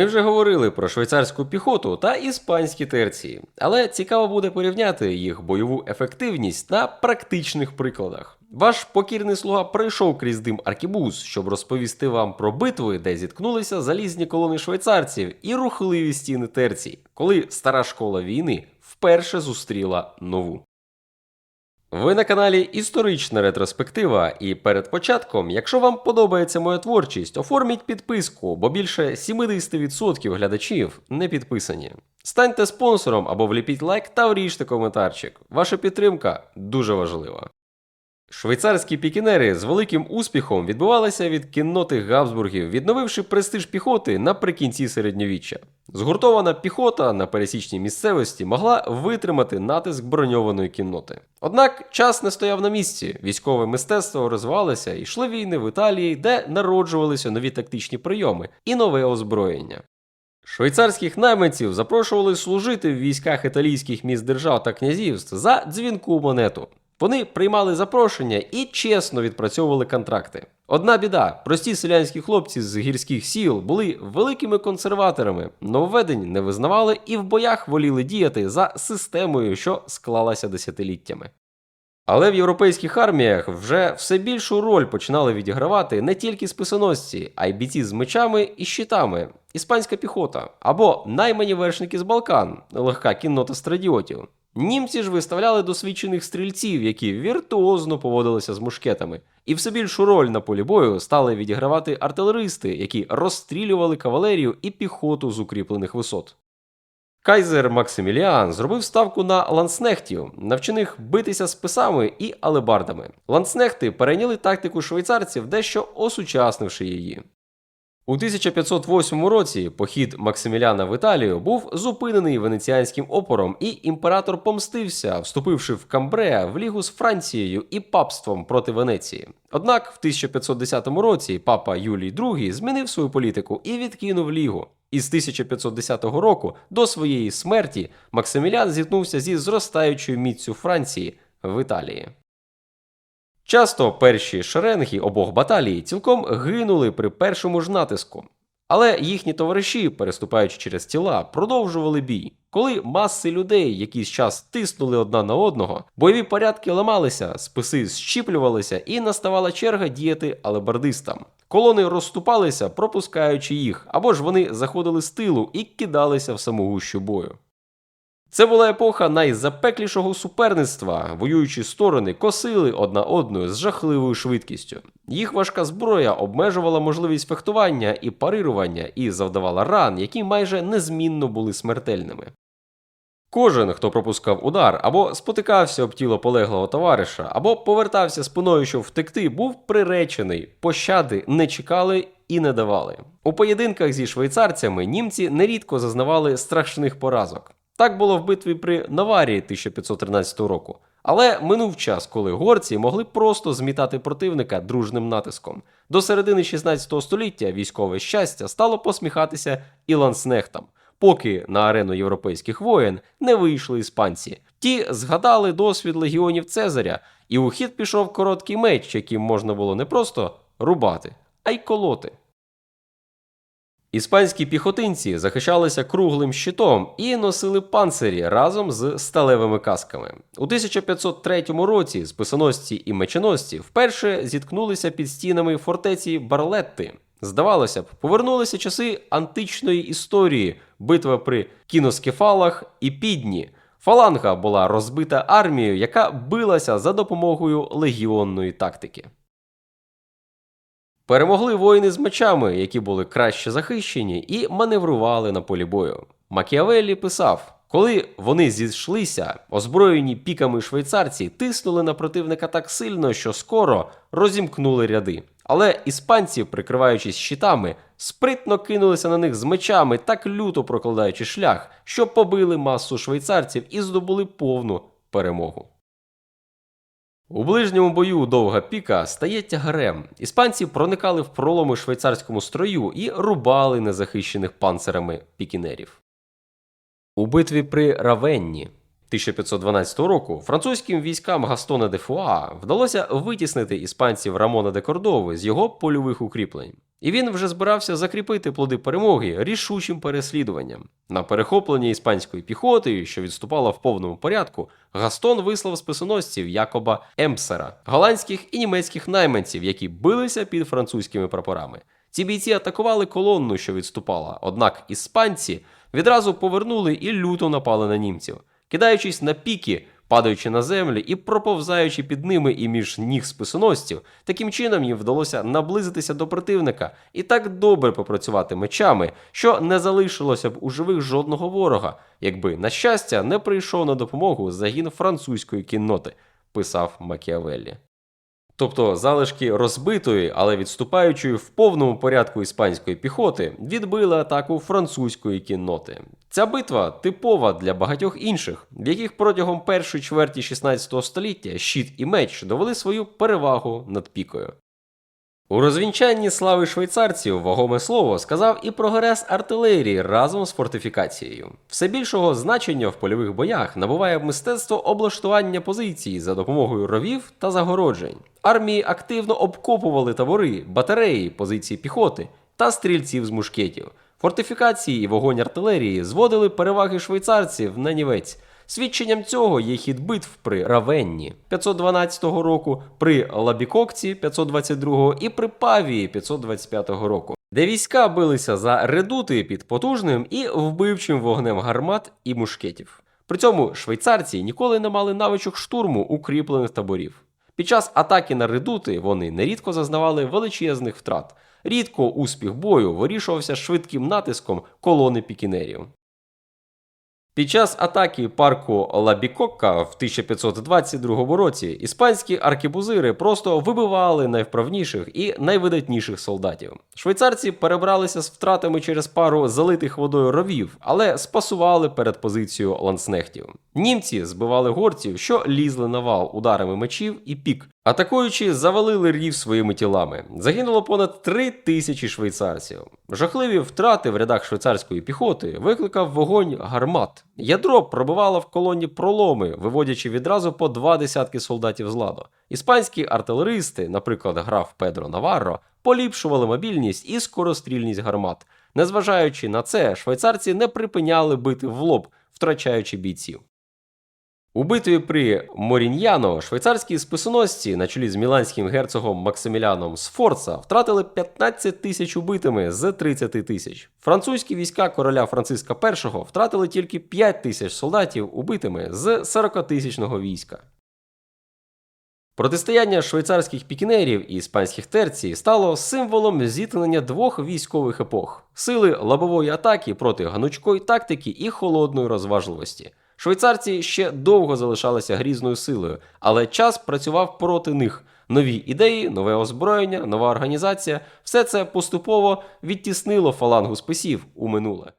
Ми вже говорили про швейцарську піхоту та іспанські терції, але цікаво буде порівняти їх бойову ефективність на практичних прикладах. Ваш покірний слуга пройшов крізь дим аркібуз, щоб розповісти вам про битви, де зіткнулися залізні колони швейцарців і рухливі стіни терцій, коли стара школа війни вперше зустріла нову. Ви на каналі Історична ретроспектива, і перед початком, якщо вам подобається моя творчість, оформіть підписку, бо більше 70% глядачів не підписані. Станьте спонсором або вліпіть лайк та вріжте коментарчик. Ваша підтримка дуже важлива. Швейцарські пікінери з великим успіхом відбувалися від кінноти Габсбургів, відновивши престиж піхоти наприкінці середньовіччя. Згуртована піхота на пересічній місцевості могла витримати натиск броньованої кінноти. Однак час не стояв на місці, військове мистецтво розвивалося, і йшли війни в Італії, де народжувалися нові тактичні прийоми і нове озброєння. Швейцарських найманців запрошували служити в військах італійських міст держав та князівств за дзвінку монету. Вони приймали запрошення і чесно відпрацьовували контракти. Одна біда: прості селянські хлопці з гірських сіл були великими консерваторами, нововведень не визнавали і в боях воліли діяти за системою, що склалася десятиліттями. Але в європейських арміях вже все більшу роль починали відігравати не тільки списоносці, а й бійці з мечами і щитами, іспанська піхота або наймані вершники з Балкан, легка кіннота страдіотів. Німці ж виставляли досвідчених стрільців, які віртуозно поводилися з мушкетами, і все більшу роль на полі бою стали відігравати артилеристи, які розстрілювали кавалерію і піхоту з укріплених висот. Кайзер Максиміліан зробив ставку на ланснехтів, навчених битися списами і алебардами. Ланснехти перейняли тактику швейцарців, дещо осучаснивши її. У 1508 році похід Максиміляна в Італію був зупинений венеціанським опором, і імператор помстився, вступивши в Камбреа в лігу з Францією і папством проти Венеції. Однак в 1510 році папа Юлій II змінив свою політику і відкинув лігу. І з 1510 року до своєї смерті Максимілян зіткнувся зі зростаючою міцю Франції в Італії. Часто перші шеренги обох баталій цілком гинули при першому ж натиску. Але їхні товариші, переступаючи через тіла, продовжували бій. Коли маси людей якийсь час тиснули одна на одного, бойові порядки ламалися, списи зщіплювалися і наставала черга діяти алебардистам. Колони розступалися, пропускаючи їх, або ж вони заходили з тилу і кидалися в саму гущу бою. Це була епоха найзапеклішого суперництва. Воюючі сторони косили одна одну з жахливою швидкістю. Їх важка зброя обмежувала можливість фехтування і парирування і завдавала ран, які майже незмінно були смертельними. Кожен, хто пропускав удар, або спотикався об тіло полеглого товариша, або повертався спиною, щоб втекти, був приречений, пощади не чекали і не давали. У поєдинках зі швейцарцями німці нерідко зазнавали страшних поразок. Так було в битві при Наварії 1513 року. Але минув час, коли горці могли просто змітати противника дружним натиском. До середини 16 століття військове щастя стало посміхатися і ланснехтам, поки на арену європейських воєн не вийшли іспанці. Ті згадали досвід легіонів Цезаря, і у хід пішов короткий меч, яким можна було не просто рубати, а й колоти. Іспанські піхотинці захищалися круглим щитом і носили панцирі разом з сталевими касками. У 1503 році списоносці і меченосці вперше зіткнулися під стінами фортеці Барлетти. Здавалося б, повернулися часи античної історії, битва при кіноскефалах і підні. Фаланга була розбита армією, яка билася за допомогою легіонної тактики. Перемогли воїни з мечами, які були краще захищені, і маневрували на полі бою. Макіавеллі писав: коли вони зійшлися, озброєні піками швейцарці тиснули на противника так сильно, що скоро розімкнули ряди. Але іспанці, прикриваючись щитами, спритно кинулися на них з мечами, так люто прокладаючи шлях, що побили масу швейцарців і здобули повну перемогу. У ближньому бою довга піка стає тягарем. Іспанці проникали в проломи швейцарському строю і рубали незахищених панцирами пікінерів. У битві при Равенні 1512 року французьким військам Гастона де Фуа вдалося витіснити іспанців Рамона де Кордови з його польових укріплень. І він вже збирався закріпити плоди перемоги рішучим переслідуванням. На перехоплення іспанської піхоти, що відступала в повному порядку, Гастон вислав списоносців Якоба Емпсера, голландських і німецьких найманців, які билися під французькими прапорами. Ці бійці атакували колонну, що відступала, однак іспанці відразу повернули і люто напали на німців, кидаючись на піки, падаючи на землю і проповзаючи під ними і між ніг списоносців, таким чином їм вдалося наблизитися до противника і так добре попрацювати мечами, що не залишилося б у живих жодного ворога, якби, на щастя, не прийшов на допомогу загін французької кінноти, писав Макіавеллі. Тобто залишки розбитої, але відступаючої в повному порядку іспанської піхоти відбили атаку французької кінноти. Ця битва типова для багатьох інших, в яких протягом першої чверті 16 століття щит і меч довели свою перевагу над пікою. У розвінчанні слави швейцарців вагоме слово сказав і прогрес артилерії разом з фортифікацією. Все більшого значення в польових боях набуває мистецтво облаштування позицій за допомогою ровів та загороджень. Армії активно обкопували табори, батареї, позиції піхоти та стрільців з мушкетів. Фортифікації і вогонь артилерії зводили переваги швейцарців на нівець. Свідченням цього є хід битв при Равенні 512 року, при Лабікокці 522 і при Павії 525 року, де війська билися за редути під потужним і вбивчим вогнем гармат і мушкетів. При цьому швейцарці ніколи не мали навичок штурму укріплених таборів. Під час атаки на редути вони нерідко зазнавали величезних втрат. Рідко успіх бою вирішувався швидким натиском колони пікінерів. Під час атаки парку Лабікокка в 1522 році іспанські аркебузири просто вибивали найвправніших і найвидатніших солдатів. Швейцарці перебралися з втратами через пару залитих водою ровів, але спасували перед позицією ланцнехтів. Німці збивали горців, що лізли на вал ударами мечів і пік. Атакуючи, завалили рів своїми тілами. Загинуло понад три тисячі швейцарців. Жахливі втрати в рядах швейцарської піхоти викликав вогонь гармат. Ядро пробивало в колоні проломи, виводячи відразу по два десятки солдатів з ладу. Іспанські артилеристи, наприклад, граф Педро Наварро, поліпшували мобільність і скорострільність гармат. Незважаючи на це, швейцарці не припиняли бити в лоб, втрачаючи бійців. У битві при Моріньяно швейцарські списоносці на чолі з міланським герцогом Максиміляном Сфорца втратили 15 тисяч убитими з 30 тисяч. Французькі війська короля Франциска І втратили тільки 5 тисяч солдатів убитими з 40 тисячного війська. Протистояння швейцарських пікінерів і іспанських терцій стало символом зіткнення двох військових епох сили лобової атаки проти ганучкої тактики і холодної розважливості. Швейцарці ще довго залишалися грізною силою, але час працював проти них. Нові ідеї, нове озброєння, нова організація все це поступово відтіснило фалангу списів у минуле.